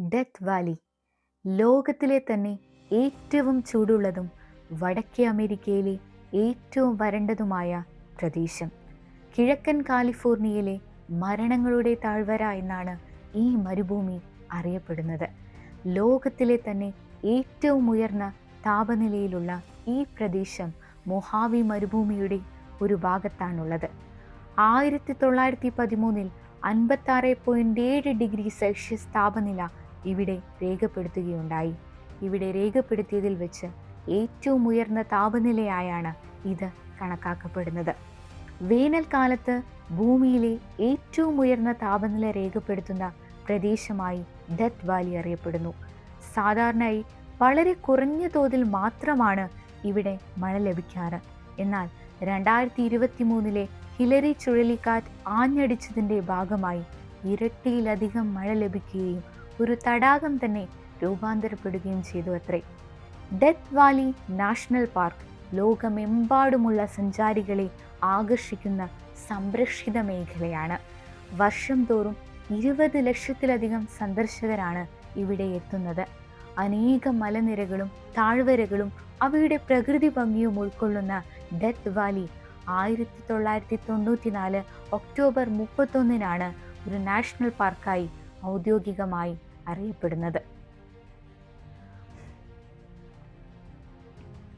Death Valley. ലോകത്തിലെ തന്നെ ഏറ്റവും ചൂടുള്ളതും വടക്കേ അമേരിക്കയിലെ ഏറ്റവും വരണ്ടതുമായ പ്രദേശം. കിഴക്കൻ കാലിഫോർണിയയിലെ മരണങ്ങളുടെ താഴ്വര എന്നാണ് ഈ മരുഭൂമി അറിയപ്പെടുന്നത്. ലോകത്തിലെ തന്നെ ഏറ്റവും ഉയർന്ന താപനിലയിലുള്ള ഈ പ്രദേശം മൊഹാവി മരുഭൂമിയുടെ ഒരു ഭാഗത്താണുള്ളത്. ആയിരത്തി തൊള്ളായിരത്തി പതിമൂന്നിൽ അൻപത്താറ് പോയിന്റ് ഏഴ് ഡിഗ്രി സെൽഷ്യസ് താപനില ഇവിടെ രേഖപ്പെടുത്തുകയുണ്ടായി. ഇവിടെ രേഖപ്പെടുത്തിയതിൽ വെച്ച് ഏറ്റവും ഉയർന്ന താപനിലയായാണ് ഇത് കണക്കാക്കപ്പെടുന്നത്. വേനൽക്കാലത്ത് ഭൂമിയിലെ ഏറ്റവും ഉയർന്ന താപനില രേഖപ്പെടുത്തുന്ന പ്രദേശമായി ഡെത്ത് വാലി അറിയപ്പെടുന്നു. സാധാരണയായി വളരെ കുറഞ്ഞ തോതിൽ മാത്രമാണ് ഇവിടെ മഴ ലഭിക്കാറ്. എന്നാൽ രണ്ടായിരത്തി ഇരുപത്തി മൂന്നിലെ ഹിലറി ചുഴലിക്കാറ്റ് ആഞ്ഞടിച്ചതിന്റെ ഭാഗമായി ഇരട്ടിയിലധികം മഴ ലഭിക്കുകയും ഒരു തടാകം തന്നെ രൂപാന്തരപ്പെടുകയും ചെയ്തു അത്രേ. ഡെത്ത് വാലി നാഷണൽ പാർക്ക് ലോകമെമ്പാടുമുള്ള സഞ്ചാരികളെ ആകർഷിക്കുന്ന സംരക്ഷിത മേഖലയാണ്. വർഷം തോറും ഇരുപത് ലക്ഷത്തിലധികം സന്ദർശകരാണ് ഇവിടെ എത്തുന്നത്. അനേകം മലനിരകളും താഴ്വരകളും അവയുടെ പ്രകൃതി ഭംഗിയും ഉൾക്കൊള്ളുന്ന ഡെത്ത് വാലി ആയിരത്തി തൊള്ളായിരത്തി തൊണ്ണൂറ്റിനാല് ഒക്ടോബർ മുപ്പത്തൊന്നിനാണ് ഒരു നാഷണൽ പാർക്കായി ഔദ്യോഗികമായി അറിയപ്പെടുന്നത്.